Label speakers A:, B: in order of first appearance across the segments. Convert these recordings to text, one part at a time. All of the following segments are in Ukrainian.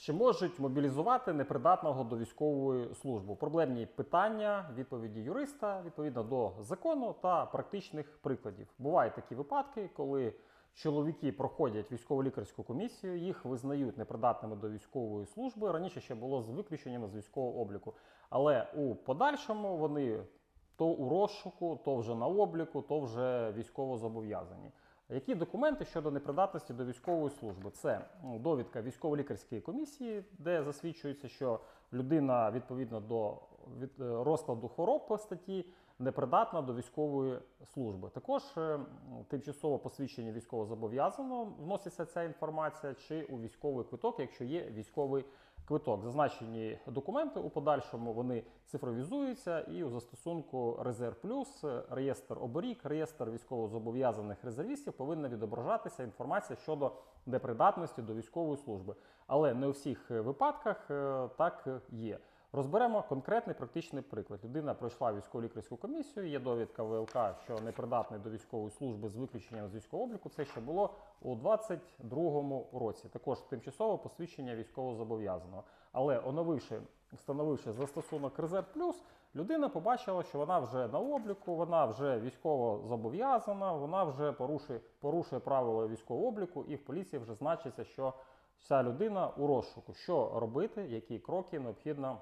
A: Чи можуть мобілізувати непридатного до військової служби? Проблемні питання, відповіді юриста відповідно до закону та практичних прикладів. Бувають такі випадки, коли чоловіки проходять військово-лікарську комісію, їх визнають непридатними до військової служби. Раніше ще було з виключеннями з військового обліку, але у подальшому вони то у розшуку, то вже на обліку, то вже військово зобов'язані. Які документи щодо непридатності до військової служби? Це довідка військово-лікарської комісії, де засвідчується, що людина відповідно до е, розкладу хвороб по статті непридатна до військової служби. Також е, тимчасово посвідчення військовозобов'язаного вноситься ця інформація, чи у військовий квиток, якщо є військовий квиток. Зазначені документи у подальшому вони цифровізуються і у застосунку Резерв Плюс, е, реєстр оборік, реєстр військовозобов'язаних резервістів повинна відображатися інформація щодо непридатності до військової служби. Але не у всіх е, випадках е, так є. Розберемо конкретний практичний приклад. Людина пройшла військово-лікарську комісію, є довідка ВЛК, що непридатний до військової служби з виключенням з військового обліку. Це ще було у 22-му році. Також тимчасове посвідчення військовозобов'язаного. Але оновивши, встановивши застосунок Резерв Плюс, людина побачила, що вона вже на обліку, вона вже військово зобов'язана, вона вже порушує, порушує правила військового обліку, і в поліції вже значиться, що ця людина у розшуку. Що робити, які кроки необхідно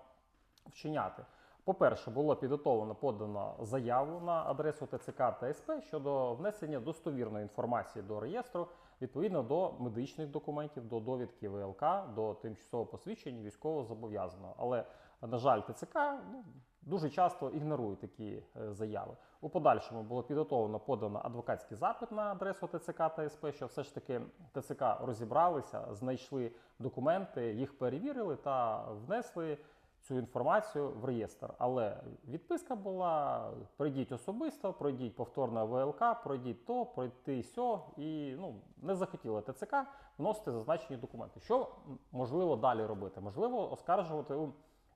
A: вчиняти. По-перше, було підготовлено подано заяву на адресу ТЦК та СП щодо внесення достовірної інформації до реєстру відповідно до медичних документів, до довідки ВЛК, до тимчасового посвідчення військового зобов'язаного. Але, на жаль, ТЦК ну, дуже часто ігнорують такі е, заяви. У подальшому було підготовлено подано адвокатський запит на адресу ТЦК та СП, що все ж таки ТЦК розібралися, знайшли документи, їх перевірили та внесли цю інформацію в реєстр. Але відписка була: пройдіть особисто, пройдіть повторно ВЛК, пройдіть то, пройти сьо, і ну не захотіли ТЦК вносити зазначені документи. Що можливо далі робити? Можливо, оскаржувати у,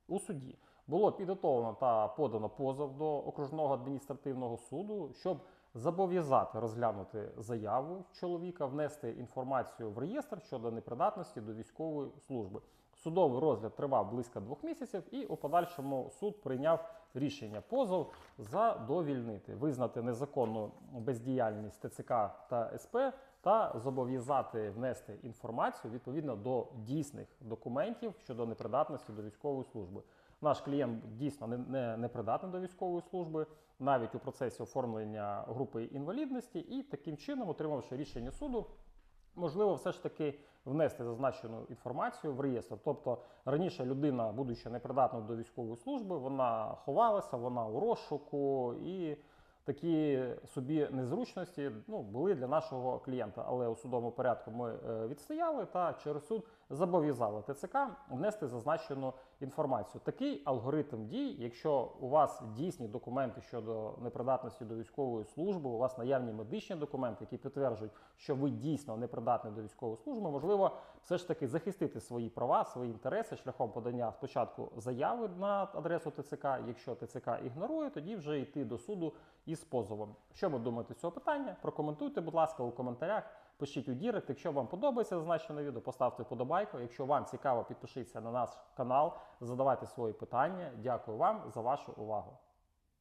A: у суді. Було підготовлено та подано позов до окружного адміністративного суду, щоб зобов'язати розглянути заяву чоловіка, внести інформацію в реєстр щодо непридатності до військової служби. Судовий розгляд тривав близько двох місяців, і у подальшому суд прийняв рішення позов задовільнити, визнати незаконну бездіяльність ТЦК та СП та зобов'язати внести інформацію відповідно до дійсних документів щодо непридатності до військової служби. Наш клієнт дійсно не, не, не придатний до військової служби, навіть у процесі оформлення групи інвалідності, і таким чином, отримавши рішення суду, можливо, все ж таки внести зазначену інформацію в реєстр. Тобто раніше людина, будучи непридатною до військової служби, вона ховалася, вона у розшуку і. Такі собі незручності ну, були для нашого клієнта, але у судовому порядку ми е, відстояли та через суд зобов'язали ТЦК внести зазначену інформацію. Такий алгоритм дій, якщо у вас дійсні документи щодо непридатності до військової служби, у вас наявні медичні документи, які підтверджують, що ви дійсно непридатні до військової служби, можливо, все ж таки захистити свої права, свої інтереси шляхом подання спочатку заяви на адресу ТЦК. Якщо ТЦК ігнорує, тоді вже йти до суду із позовом. Що ви думаєте з цього питання? Прокоментуйте, будь ласка, у коментарях. Пишіть у Дірект. Якщо вам подобається зазначене відео, поставте вподобайку. Якщо вам цікаво, підпишіться на наш канал, задавайте свої питання. Дякую вам за вашу увагу.